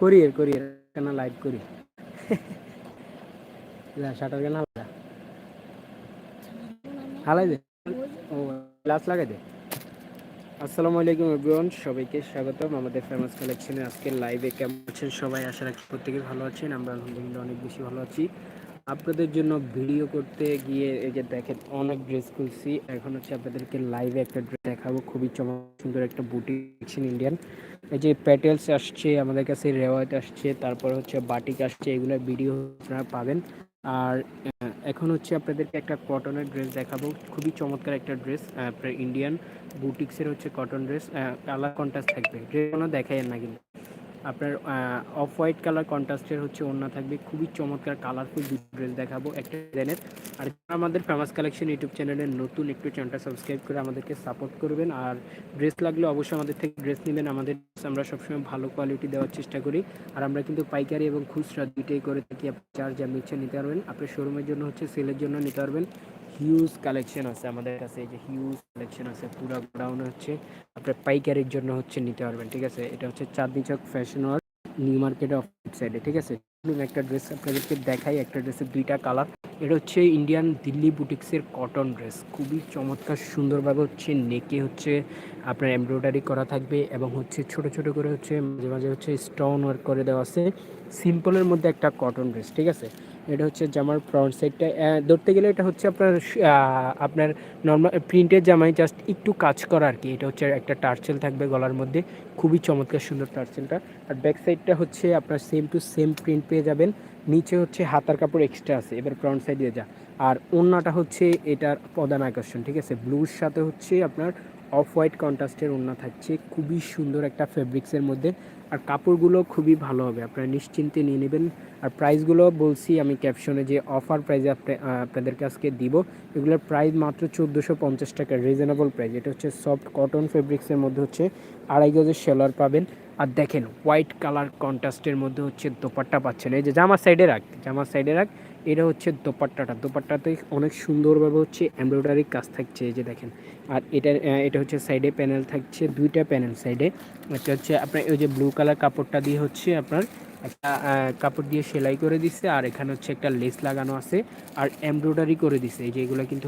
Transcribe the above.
কোরিয়ার কোরিয়ার, কেন লাইভ করি শাটার কেন হালা হালাই দে? ও গ্লাস লাগাই দে। আসসালামু আলাইকুম এভরিওয়ান সবাইকে স্বাগতম। আমাদের ফেমাস কালেকশনে আজকে লাইভে কেমন আছেন সবাই? আশা রাখি প্রত্যেকে ভালো আছেন। আমরা আলহামদুলিল্লাহ অনেক বেশি ভালো আছি। আপনাদের জন্য ভিডিও করতে গিয়ে এই যে দেখেন, অনেক ড্রেস খুলছি। এখন হচ্ছে আপনাদেরকে লাইভে একটা ড্রেস দেখাবো। খুবই চমৎকার সুন্দর একটা বুটিক ইন্ডিয়ান এই যে প্যাটেলস আসছে, আমাদের কাছে রেওয়ায়ত আসছে, তারপর হচ্ছে বাটিক আসছে, এগুলো ভিডিও আপনারা পাবেন। আর এখন হচ্ছে আপনাদেরকে একটা কটনের ড্রেস দেখাবো। খুবই চমৎকার একটা ড্রেস ইন্ডিয়ান বুটিক্সের হচ্ছে কটন ড্রেস কালার কন্ট্রাস্ট থাকবে। ড্রেস কোনো দেখাই না কিন্তু। আপনার অফ হোয়াইট কালার কন্ট্রাস্টের হচ্ছে ওড়না থাকবে। খুবই চমৎকার কালারফুল ড্রেস দেখাবো একটা ডিজাইনের আর আমাদের ফেমাস কালেকশন ইউটিউব চ্যানেলের নতুন একটু চ্যানেলটা সাবস্ক্রাইব করে আমাদেরকে সাপোর্ট করবেন। আর ড্রেস লাগলে অবশ্যই আমাদের থেকে ড্রেস নেবেন। আমাদের আমরা সবসময় ভালো কোয়ালিটি দেওয়ার চেষ্টা করি। আর আমরা কিন্তু পাইকারি এবং খুচরা দুইটাই করে থাকি। আপনি চার্জ যা নিতে পারবেন। আপনার শোরুমের জন্য হচ্ছে সেলের জন্য নিতে পারবেন। হিউজ কালেকশন আছে আমাদের কাছে, এই যে হিউজ কালেকশন আছে, পুরো গোডাউন হচ্ছে। আপনার পাইকারির জন্য হচ্ছে নিতে পারবেন, ঠিক আছে? এটা হচ্ছে Chandni Chowk fashion world new market off সাইডে ঠিক আছে? একটা ড্রেস আপনাদেরকে দেখাই, একটা ড্রেসের দুইটা কালার এটা হচ্ছে ইন্ডিয়ান দিল্লি বুটিক্সের কটন ড্রেস খুবই চমৎকার, সুন্দরভাবে হচ্ছে নেকে হচ্ছে আপনার এমব্রয়ডারি করা থাকবে এবং হচ্ছে ছোট ছোট করে হচ্ছে মাঝে মাঝে হচ্ছে স্টোন ওয়ার্ক করে দেওয়া আছে। সিম্পলের মধ্যে একটা কটন ড্রেস ঠিক আছে? এটা হচ্ছে জামার ফ্রন্ট সাইডটা ধরতে গেলে এটা হচ্ছে আপনার আপনার নর্মাল প্রিন্টের জামাই জাস্ট একটু কাজ করা আর কি। এটা হচ্ছে একটা টার্চেল থাকবে গলার মধ্যে। খুবই চমৎকার সুন্দর টার্চেলটা আর ব্যাক সাইডটা হচ্ছে আপনার সেম টু সেম প্রিন্ট পেয়ে যাবেন। নিচে হচ্ছে হাতার কাপড় এক্সট্রা আছে। এবার ফ্রন্ট সাইডে যা। আর অন্যটা হচ্ছে এটার প্রধান আকর্ষণ, ঠিক আছে? ব্লুর সাথে হচ্ছে আপনার অফ হোয়াইট কন্ট্রাস্টের ওড়না থাকছে, খুবই সুন্দর একটা ফেব্রিক্সের মধ্যে। আর কাপড়গুলো খুবই ভালো হবে, আপনারা নিশ্চিন্তে নিয়ে নেবেন। আর প্রাইসগুলো বলছি আমি ক্যাপশনে যে অফার প্রাইসে আপনাদেরকে আজকে দিব। এগুলোর প্রাইস মাত্র চোদ্দোশো পঞ্চাশ টাকা, রিজনেবল প্রাইস। এটা হচ্ছে সফট কটন ফেব্রিক্সের মধ্যে হচ্ছে আড়াই গজের সেলার পাবেন। আর দেখেন হোয়াইট কালার কন্ট্রাস্টের মধ্যে হচ্ছে দোপাট্টা পাচ্ছেন। এই যে জামার সাইডে রাখ জামার সাইডে রাখ, এটা হচ্ছে দোপাট্টাটা। দোপাট্টাতে অনেক সুন্দরভাবে হচ্ছে এমব্রয়ডারি কাজ থাকছে, এই যে দেখেন। আর এটা এটা হচ্ছে সাইডে প্যানেল থাকছে, দুইটা প্যানেল সাইডে এটা হচ্ছে আপনার ওই যে ব্লু কালার কাপড়টা দিয়ে হচ্ছে আপনার একটা কাপড় দিয়ে সেলাই করে দিচ্ছে আর এখানে হচ্ছে একটা লেস লাগানো আছে, আর এমব্রয়ডারি করে দিছে। এই যে এগুলো কিন্তু